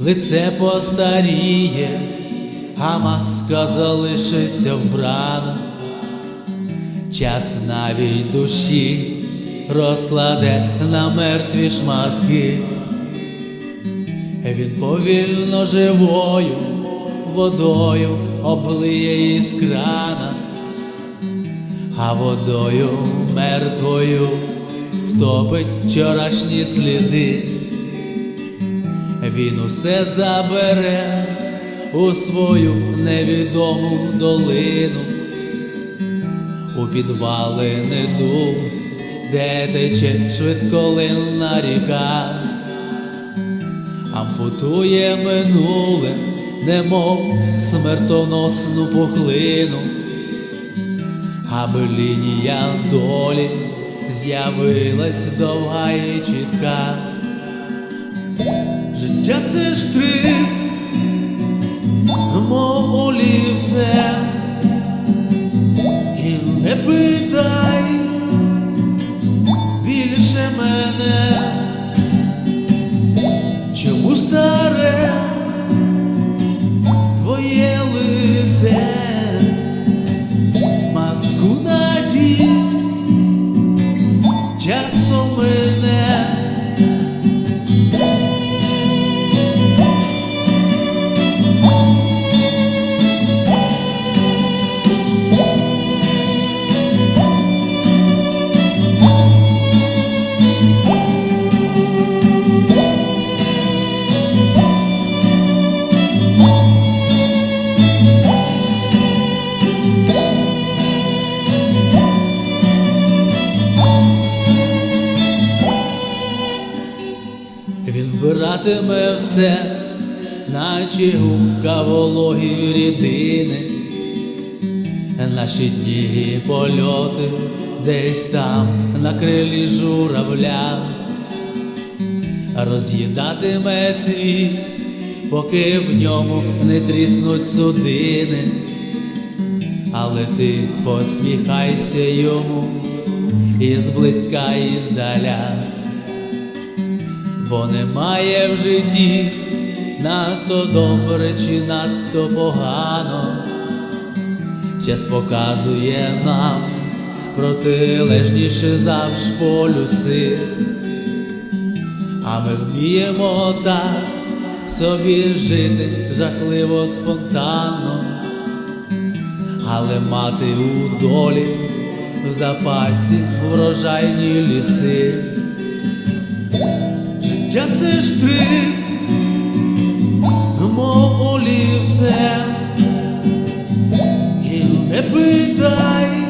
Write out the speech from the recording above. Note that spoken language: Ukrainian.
лице постаріє, а маска залишиться вбрана. Час навіть душі розкладе на мертві шматки. Він повільно живою водою облиє із крана, а водою мертвою втопить вчорашні сліди. Він усе забере у свою невідому долину, у підвали недум, де тече швидколинна ріка. Ампутує минуле, немов смертоносну пухлину, аби лінія долі з'явилась довга і чітка. Життя це штрих, мов олівце, і не питай Він все, наче губка вологі рідини, наші дні польоти десь там на крилі журавля, роз'їдатиме світ, поки в ньому не тріснуть судини, але ти посміхайся йому і зблизька, і здаля бо немає в житті надто добре чи надто погано. Час показує нам протилежніше завж полюси, а ми вміємо так собі жити жахливо спонтанно, але мати у долі в запасі врожайні ліси. Життя це штрих, мов олівце, і не питай